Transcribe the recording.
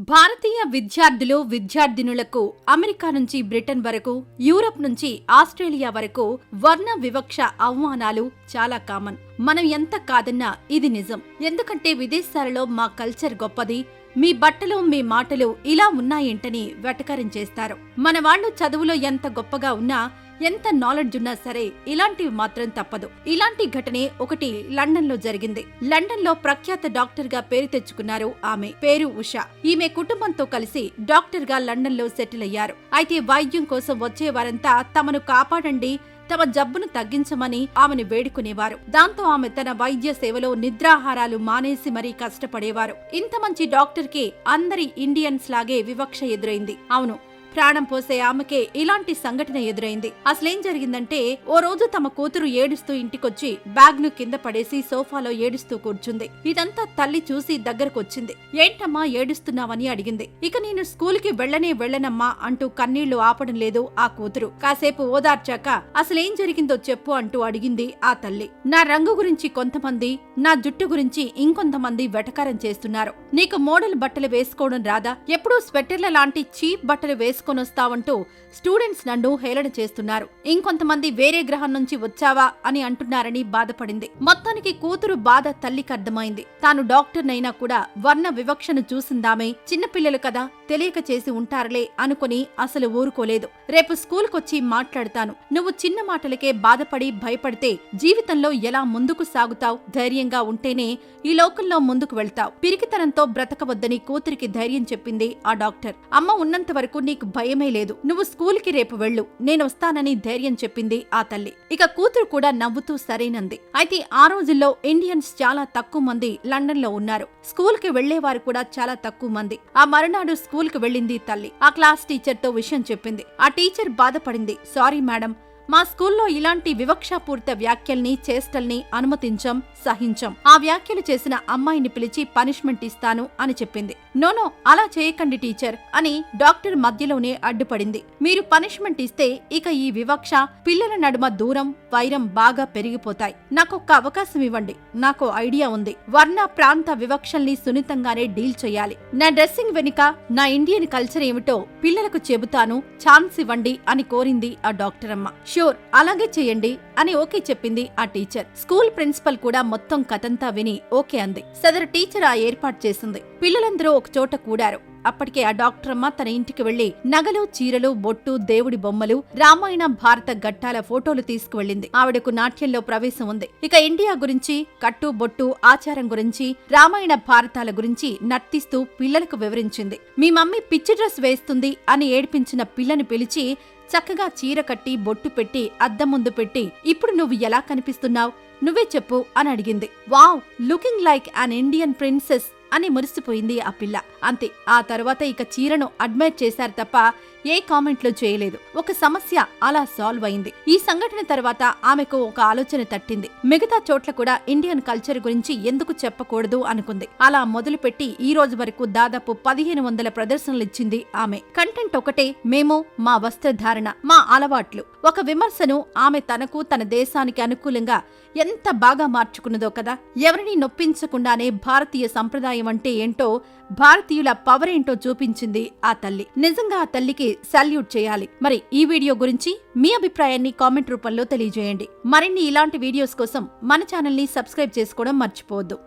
భారతీయ విద్యార్థులు విద్యార్థినులకు అమెరికా నుంచి బ్రిటన్ వరకు యూరప్ నుంచి ఆస్ట్రేలియా వరకు వర్ణ వివక్ష అవమానాలు చాలా కామన్. మనం ఎంత కాదన్నా ఇది నిజం. ఎందుకంటే విదేశాలలో మా కల్చర్ గొప్పది మీ బట్టలు మీ మాటలు ఇలా ఉన్నాయేంటని వెటకారం చేస్తారు. మన వాళ్ళు చదువులో ఎంత గొప్పగా ఉన్నా ఎంత నాలెడ్జ్ ఉన్నా సరే ఇలాంటివి మాత్రం తప్పదు. ఇలాంటి ఘటనే ఒకటి లండన్లో జరిగింది. లండన్లో ప్రఖ్యాత డాక్టర్గా పేరు తెచ్చుకున్నారు ఆమె. పేరు ఉష. ఈమె కుటుంబంతో కలిసి డాక్టర్గా లండన్లో సెటిల్ అయ్యారు. అయితే వైద్యం కోసం వచ్చే వారంతా తమను కాపాడండి తమ జబ్బును తగ్గించమని ఆమెను వేడుకునేవారు. దాంతో ఆమె తన వైద్య సేవలో నిద్రాహారాలు మానేసి మరీ కష్టపడేవారు. ఇంత మంచి డాక్టర్కి అందరి ఇండియన్స్ లాగే వివక్ష ఎదురైంది. అవును ప్రాణం పోసే ఆమెకే ఇలాంటి సంఘటన ఎదురైంది. అసలేం జరిగిందంటే ఓ రోజు తమ కూతురు ఏడుస్తూ ఇంటికొచ్చి బ్యాగ్ను కింద పడేసి సోఫాలో ఏడుస్తూ కూర్చుంది. ఇదంతా తల్లి చూసి దగ్గరకొచ్చింది. ఏంటమ్మా ఏడుస్తున్నావని అడిగింది. ఇక నేను స్కూల్కి వెళ్ళనే వెళ్ళనమ్మా అంటూ కన్నీళ్ళు ఆపడం లేదు ఆ కూతురు. కాసేపు ఓదార్చాక అసలేం జరిగిందో చెప్పు అంటూ అడిగింది ఆ తల్లి. నా రంగు గురించి కొంతమంది నా జుట్టు గురించి ఇంకొంతమంది వెటకారం చేస్తున్నారు. నీకు మోడల్ బట్టలు వేసుకోవడం రాదా? ఎప్పుడూ స్వెటర్ల లాంటి చీప్ బట్టలు వేసుకొనొస్తావంటూ స్టూడెంట్స్ నన్ను హేళన చేస్తున్నారు. ఇంకొంతమంది వేరే గ్రహం నుంచి వచ్చావా అని అంటున్నారని బాధపడింది. మొత్తానికి కూతురు బాధ తల్లికి అర్థమైంది. తాను డాక్టర్నైనా కూడా వర్ణ వివక్షను చూసిందామే. చిన్నపిల్లలు కదా తెలియక చేసి ఉంటారులే అనుకుని అసలు ఊరుకోలేదు. రేపు స్కూల్కొచ్చి మాట్లాడతాను. నువ్వు చిన్న మాటలకే బాధపడి భయపడితే జీవితంలో ఎలా ముందుకు సాగుతావు? ధైర్యంగా ఉంటేనే ఈ లోకంలో ముందుకు వెళ్తావు. పిరికితనంతో బ్రతకవద్దని కూతురికి ధైర్యం చెప్పింది ఆ డాక్టర్. అమ్మ ఉన్నంత వరకు నీకు భయమే లేదు. నువ్వు స్కూల్కి రేపు వెళ్ళు. నేను వస్తానని ధైర్యం చెప్పింది ఆ తల్లి. ఇక కూతురు కూడా నవ్వుతూ సరేనంది. అయితే ఆ రోజుల్లో ఇండియన్స్ చాలా తక్కువ మంది లండన్లో ఉన్నారు. స్కూల్కి వెళ్ళేవారు కూడా చాలా తక్కువ మంది. ఆ మరునాడు స్కూల్కి వెళ్ళింది తల్లి. ఆ క్లాస్ టీచర్తో విషయం చెప్పింది. ఆ టీచర్ బాధపడింది. సారీ మేడం మా స్కూల్లో ఇలాంటి వివక్షాపూరిత వ్యాఖ్యల్ని చేష్టల్ని అనుమతించం సహించం. ఆ వ్యాఖ్యలు చేసిన అమ్మాయిని పిలిచి పనిష్మెంట్ ఇస్తాను అని చెప్పింది. నోనో అలా చేయకండి టీచర్ అని డాక్టర్ మధ్యలోనే అడ్డుపడింది. మీరు పనిష్మెంట్ ఇస్తే ఇక ఈ వివక్ష పిల్లల నడుమ దూరం వైరం బాగా పెరిగిపోతాయి. నాకొక్క అవకాశం ఇవ్వండి. నాకు ఐడియా ఉంది. వర్ణ ప్రాంత వివక్షల్ని సున్నితంగానే డీల్ చేయాలి. నా డ్రెస్సింగ్ వెనుక నా ఇండియన్ కల్చర్ ఏమిటో పిల్లలకు చెబుతాను. ఛాన్స్ ఇవ్వండి అని కోరింది ఆ డాక్టర్ అమ్మ. షూర్ అలాగే చేయండి అని ఓకే చెప్పింది ఆ టీచర్. స్కూల్ ప్రిన్సిపల్ కూడా మొత్తం కథంతా విని ఓకే అంది. సదరు టీచర్ ఆ ఏర్పాటు చేసింది. పిల్లలందరూ ఒకచోట కూడారు. అప్పటికే ఆ డాక్టర్ అమ్మ తన ఇంటికి వెళ్ళి నగలు చీరలు బొట్టు దేవుడి బొమ్మలు రామాయణ భారత ఘట్టాల ఫోటోలు తీసుకువెళ్ళింది. ఆవిడకు నాట్యంలో ప్రవేశం ఉంది. ఇక ఇండియా గురించి కట్టు బొట్టు ఆచారం గురించి రామాయణ భారతాల గురించి నర్తిస్తూ పిల్లలకు వివరించింది. మీ మమ్మీ పిచ్చి డ్రెస్ వేస్తుంది అని ఏడ్పించిన పిల్లని పిలిచి చక్కగా చీర కట్టి బొట్టు పెట్టి అద్దం ముందు పెట్టి ఇప్పుడు నువ్వు ఎలా కనిపిస్తున్నావు? నువ్వే చెప్పు అని అడిగింది. Wow! Looking like an Indian princess అని మురిసిపోయింది ఆ పిల్ల. అంతే ఆ తర్వాత ఇక చీరను అడ్మైర్ చేశారు తప్ప ఏ కామెంట్లు చేయలేదు. ఒక సమస్య అలా సాల్వ్ అయింది. ఈ సంఘటన తర్వాత ఆమెకు ఒక ఆలోచన తట్టింది. మిగతా చోట్ల కూడా ఇండియన్ కల్చర్ గురించి ఎందుకు చెప్పకూడదు అనుకుంది. అలా మొదలుపెట్టి ఈ రోజు వరకు దాదాపు పదిహేను వందల ప్రదర్శనలు ఇచ్చింది ఆమె. కంటెంట్ ఒకటే మేము మా వస్త్రధారణ మా అలవాట్లు. ఒక విమర్శను ఆమె తనకు తన దేశానికి అనుకూలంగా ఎంత బాగా మార్చుకున్నదో కదా? ఎవరిని నొప్పించకుండానే భారతీయ సంప్రదాయం అంటే ఏంటో భారతీయుల పవర్ ఏంటో చూపించింది ఆ తల్లి. నిజంగా ఆ తల్లికి సల్యూట్ చేయాలి. మరి ఈ వీడియో గురించి మీ అభిప్రాయాన్ని కామెంట్ రూపంలో తెలియజేయండి. మరిన్ని ఇలాంటి వీడియోస్ కోసం మన ఛానల్ని సబ్స్క్రైబ్ చేసుకోవడం మర్చిపోవద్దు.